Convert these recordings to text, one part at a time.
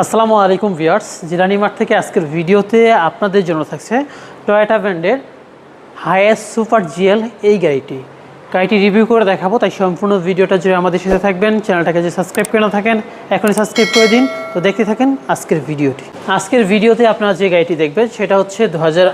আসসালামু আলাইকুম viewers. Zirani mart থেকে আজকের ভিডিওতে আপনাদের জন্য থাকছে টয়োটা ব্র্যান্ডের হায়েস্ট সুপার জিএল এই গাড়িটি। গাড়িটি রিভিউ করে দেখাবো, তাই সম্পূর্ণ ভিডিওটা জুড়ে আমাদের সাথে থাকবেন। চ্যানেলটাকে যে সাবস্ক্রাইব করে না থাকেন, এখনই সাবস্ক্রাইব করে দিন। তো দেখতে থাকেন আজকের ভিডিওটি। আজকের ভিডিওতে আপনারা যে গাড়িটি দেখবেন, সেটা হচ্ছে দু হাজার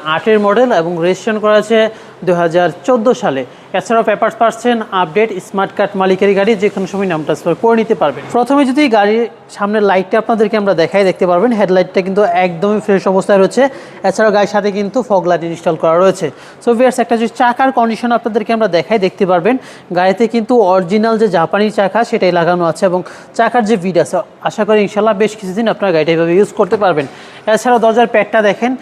মডেল এবং রেজিস্ট্রেশন করা আছে দু হাজার চোদ্দ সালে। এছাড়াও পেপার্স পাচ্ছেন আপডেট, স্মার্ট কার্ড মালিকের গাড়ি যে কোনো সময় নাম ট্রান্সফার করে নিতে পারবেন। প্রথমে যদি গাড়ির সামনের লাইটটা আপনাদেরকে আমরা দেখাই, দেখতে পারবেন হেডলাইটটা কিন্তু একদমই ফ্রেশ অবস্থায় রয়েছে। এছাড়াও গাড়ির সাথে কিন্তু ফগ লাইট ইনস্টল করা রয়েছে। সো ভিয়ার্স একটা যদি চাকার কন্ডিশন আপনাদেরকে আমরা দেখাই, দেখতে পারবেন, গাড়িতে কিন্তু অরিজিনাল যে জাপানি চাকা, সেটাই লাগানো আছে এবং চাকার যে ভিড আছে, আশা করি ইনশাল্লাহ বেশ কিছুদিন আপনার গাড়িটা এভাবে ইউজ করতে পারবেন। এছাড়াও দরজার প্যাডটা দেখেন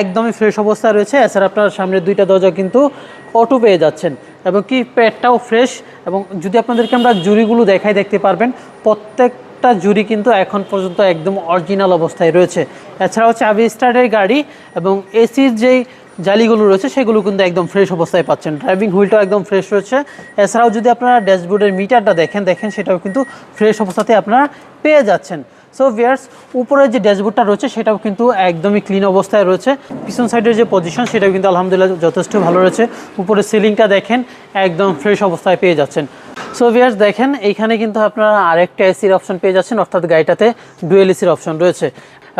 একদমই ফ্রেশ অবস্থায় রয়েছে। এছাড়া আপনার সামনে দুইটা দরজা কিন্তু অটো পেয়ে যাচ্ছেন। এবং কি প্যাডটাও ফ্রেশ এবং যদি আপনাদেরকে আমরা জুড়িগুলো দেখাই দেখতে পারবেন, প্রত্যেকটা জুড়ি কিন্তু এখন পর্যন্ত একদম অরিজিনাল অবস্থায় রয়েছে। এছাড়াও চাবি স্টার্টের গাড়ি এবং এসির যেই জালিগুলো রয়েছে, সেগুলো কিন্তু একদম ফ্রেশ অবস্থায় পাচ্ছেন। ড্রাইভিং হুইলটাও একদম ফ্রেশ রয়েছে। এছাড়াও যদি আপনারা ড্যাশবোর্ডের মিটারটা দেখেন দেখেন সেটাও কিন্তু ফ্রেশ অবস্থাতে আপনারা পেয়ে যাচ্ছেন। সো ভিয়ার্স উপরের যে ড্যাশবোর্ডটা রয়েছে, সেটাও কিন্তু একদমই ক্লিন অবস্থায় রয়েছে। পিছন সাইডের যে পজিশন সেটাও কিন্তু আলহামদুলিল্লাহ যথেষ্ট ভালো রয়েছে। উপরে সিলিংটা দেখেন, একদম ফ্রেশ অবস্থায় পেয়ে যাচ্ছেন। সো ভিয়ার্স দেখেন এইখানে কিন্তু আপনারা আরেকটা এসির অপশন পেয়ে যাচ্ছেন, অর্থাৎ গাড়িটাতে ডুয়েল এসির অপশন রয়েছে।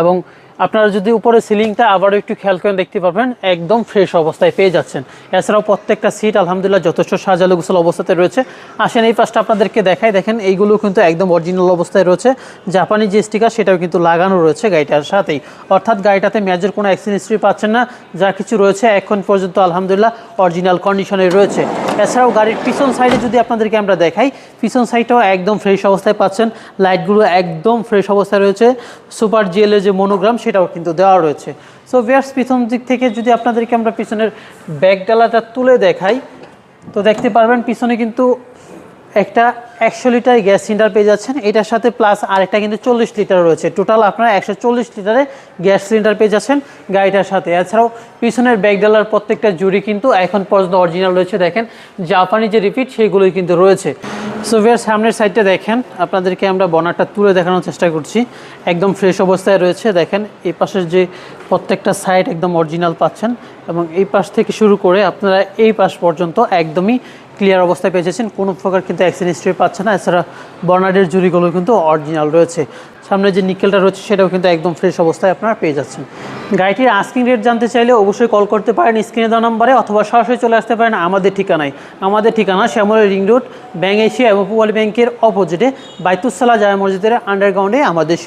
এবং আপনারা যদি উপরে সিলিংটা আবারও একটু খেয়াল করে দেখতে পাবেন একদম ফ্রেশ অবস্থায় পেয়ে যাচ্ছেন। এছাড়াও প্রত্যেকটা সিট আলহামদুলিল্লাহ যথেষ্ট সাজালো গোছালো অবস্থাতে রয়েছে। আসেন এই পাশটা আপনাদেরকে দেখাই, দেখেন এইগুলো কিন্তু একদম অরিজিনাল অবস্থায় রয়েছে। জাপানি যে স্টিকার সেটাও কিন্তু লাগানো রয়েছে গাড়িটার সাথেই। অর্থাৎ গাড়িটাতে মেজর কোনো অ্যাক্সিডেন্ট হিস্ট্রি পাচ্ছেন না, যা কিছু রয়েছে এখন পর্যন্ত আলহামদুলিল্লাহ অরিজিনাল কন্ডিশনে রয়েছে। এছাড়াও গাড়ির পিছন সাইডে যদি আপনাদেরকে আমরা দেখাই, পিছন সাইডটাও একদম ফ্রেশ অবস্থায় পাচ্ছেন। লাইটগুলো একদম ফ্রেশ অবস্থায় রয়েছে। সুপার জিএলের যে মনোগ্রাম সেটাও কিন্তু দেওয়া রয়েছে। সো ভিয়ার্স পিছন দিক থেকে যদি আপনাদেরকে আমরা পিছনের ব্যাগ ডালাটা তুলে দেখাই, তো দেখতে পারবেন পিছনে কিন্তু একটা একশো লিটার গ্যাস সিলিন্ডার পেয়ে যাচ্ছেন। এটার সাথে প্লাস আরেকটা কিন্তু চল্লিশ লিটার রয়েছে। টোটাল আপনারা একশো চল্লিশ লিটারে গ্যাস সিলিন্ডার পেয়ে যাচ্ছেন গাড়িটার সাথে। এছাড়াও পিছনের ব্যাগ ডালার প্রত্যেকটা জুড়ি কিন্তু এখন পর্যন্ত অরিজিনাল রয়েছে। দেখেন, জাপানি যে রিপিট সেইগুলোই কিন্তু রয়েছে। সো ভিয়ার সামনের সাইডটা দেখেন। আপনাদেরকে আমরা বনারটা তুলে দেখানোর চেষ্টা করছি। একদম ফ্রেশ অবস্থায় রয়েছে। দেখেন এই পাশের যে প্রত্যেকটা সাইড একদম অরিজিনাল পাচ্ছেন এবং এই পাশ থেকে শুরু করে আপনারা এই পাশ পর্যন্ত একদমই ক্লিয়ার অবস্থায় পেয়ে যাচ্ছেন। কোনো প্রকার কিন্তু অ্যাক্সিডেন্ট হিস্ট্রি পাচ্ছে না। এছাড়া বর্নার্ডের জুড়িগুলো কিন্তু অরিজিনাল রয়েছে। সামনে যে নিকেলটা রয়েছে, সেটাও কিন্তু একদম ফ্রেশ অবস্থায় আপনারা পেয়ে যাচ্ছেন। গাড়িটির আস্কিং রেট জানতে চাইলে অবশ্যই কল করতে পারেন স্ক্রিনে দেওয়া নাম্বারে অথবা সরাসরি চলে আসতে পারেন আমাদের ঠিকানায়। আমাদের ঠিকানা শ্যামলের রিং রোড ব্যাঙ্ক এশিয়া এবং পুয়ালি ব্যাংকের অপোজিটে বাইতুসালা জামা মসজিদের আন্ডারগ্রাউন্ডে আমাদের